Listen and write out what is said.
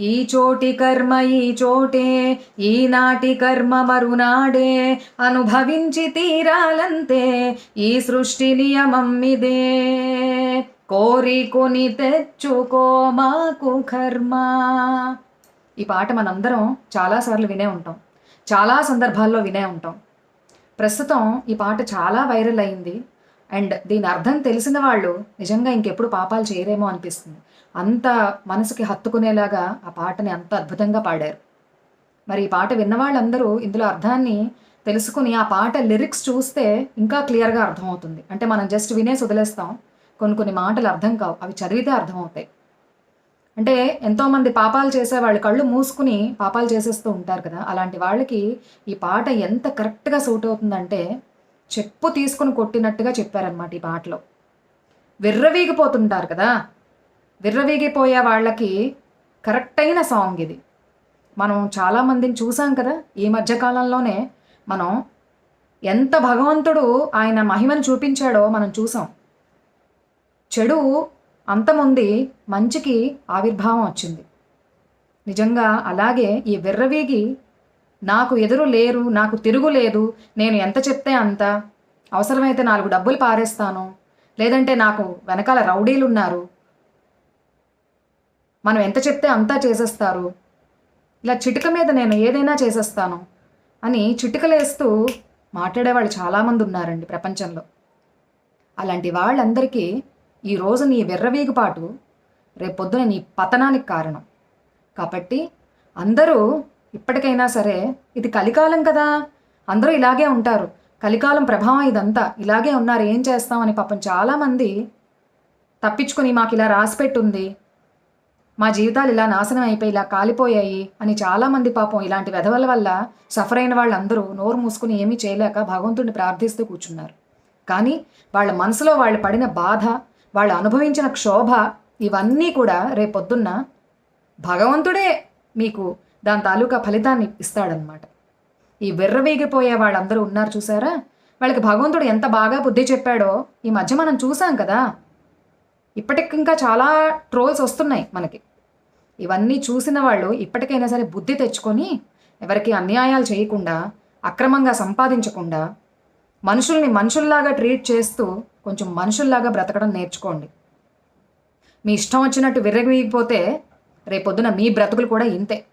ఈ చోటి కర్మ ఈ చోటే ఈనాటి కర్మ మరునాడే. అనుభవించి తీరాలంతే ఈ సృష్టి నియమం ఇదే. కోరి కొని తెచ్చుకో మాకు కర్మ. ఈ పాట మనందరం చాలాసార్లు వినే ఉంటాం. చాలా సందర్భాల్లో వినే ఉంటాం. ప్రస్తుతం ఈ పాట చాలా వైరల్ అయింది. అండ్ దీని అర్థం తెలిసిన వాళ్ళు నిజంగా ఇంకెప్పుడు పాపాలు చేయరేమో అనిపిస్తుంది. అంత మనసుకి హత్తుకునేలాగా ఆ పాటని అంత అద్భుతంగా పాడారు. మరి ఈ పాట విన్న వాళ్ళందరూ ఇందులో అర్థాన్ని తెలుసుకుని ఆ పాట లిరిక్స్ చూస్తే ఇంకా క్లియర్గా అర్థమవుతుంది. అంటే మనం జస్ట్ వినేసి వదిలేస్తాం కొన్ని కొన్ని మాటలు అర్థం కావు. అవి చదివితే అర్థమవుతాయి. అంటే ఎంతోమంది పాపాలు చేసే వాళ్ళు కళ్ళు మూసుకుని పాపాలు చేసేస్తూ ఉంటారు కదా. అలాంటి వాళ్ళకి ఈ పాట ఎంత కరెక్ట్గా సూట్ అవుతుందంటే చెప్పు తీసుకుని కొట్టినట్టుగా చెప్పారనమాట ఈ పాటలో. విర్రవీగిపోతుంటారు కదా? విర్రవీగిపోయే వాళ్ళకి కరెక్ట్ అయిన సాంగ్ ఇది. మనం చాలామందిని చూసాం కదా ఈ మధ్యకాలంలోనే మనం ఎంత భగవంతుడు ఆయన మహిమను చూపించాడో మనం చూసాం. చెడు అంతముంది మంచికి ఆవిర్భావం వచ్చింది. నిజంగా అలాగే ఈ విర్రవీగి నాకు ఎదురు లేరు నాకు తిరుగు లేదు నేను ఎంత చెప్తే అంత. అవసరమైతే నాలుగు డబ్బులు పారేస్తాను. లేదంటే నాకు వెనకాల రౌడీలు ఉన్నారు మనం ఎంత చెప్తే అంతా చేసేస్తారు. ఇలా చిటిక మీద నేను ఏదైనా చేసేస్తాను అని చిటికలేస్తూ మాట్లాడేవాళ్ళు చాలామంది ఉన్నారండి ప్రపంచంలో. అలాంటి వాళ్ళందరికీ ఈరోజు నీ వెర్రవీగుపాటు రేపొద్దున నీ పతనానికి కారణం. కాబట్టి అందరూ ఇప్పటికైనా సరే ఇది కలికాలం కదా. అందరూ ఇలాగే ఉంటారు. కలికాలం ప్రభావం ఇదంతా. ఇలాగే ఉన్నారు. ఏం చేస్తామని పాపం చాలామంది తప్పించుకుని మాకు ఇలా రాసిపెట్టుంది మా జీవితాలు ఇలా నాశనం అయిపోయి ఇలా కాలిపోయాయి అని చాలామంది పాపం ఇలాంటి వెధవల వల్ల సఫర్ అయిన వాళ్ళందరూ నోరు మూసుకుని ఏమీ చేయలేక భగవంతుడిని ప్రార్థిస్తూ కూర్చున్నారు. కానీ వాళ్ళ మనసులో వాళ్ళు పడిన బాధ వాళ్ళు అనుభవించిన క్షోభ ఇవన్నీ కూడా రేపొద్దున్న భగవంతుడే మీకు దాని తాలూకా ఫలితాన్ని ఇస్తాడనమాట ఈ వెర్రవేగిపోయే వాళ్ళందరూ ఉన్నారు చూసారా? వాళ్ళకి భగవంతుడు ఎంత బాగా బుద్ధి చెప్పాడో ఈ మధ్య మనం చూసాం కదా. ఇప్పటికి ఇంకా చాలా ట్రోల్స్ వస్తున్నాయి మనకి. ఇవన్నీ చూసిన వాళ్ళు ఇప్పటికైనా సరే బుద్ధి తెచ్చుకొని ఎవరికి అన్యాయాలు చేయకుండా అక్రమంగా సంపాదించకుండా మనుషుల్ని మనుషుల్లాగా ట్రీట్ చేస్తూ కొంచెం మనుషుల్లాగా బ్రతకడం నేర్చుకోండి. మీ ఇష్టం వచ్చినట్టు విర్రగిపోతే రేపొద్దున మీ బ్రతుకులు కూడా ఇంతే.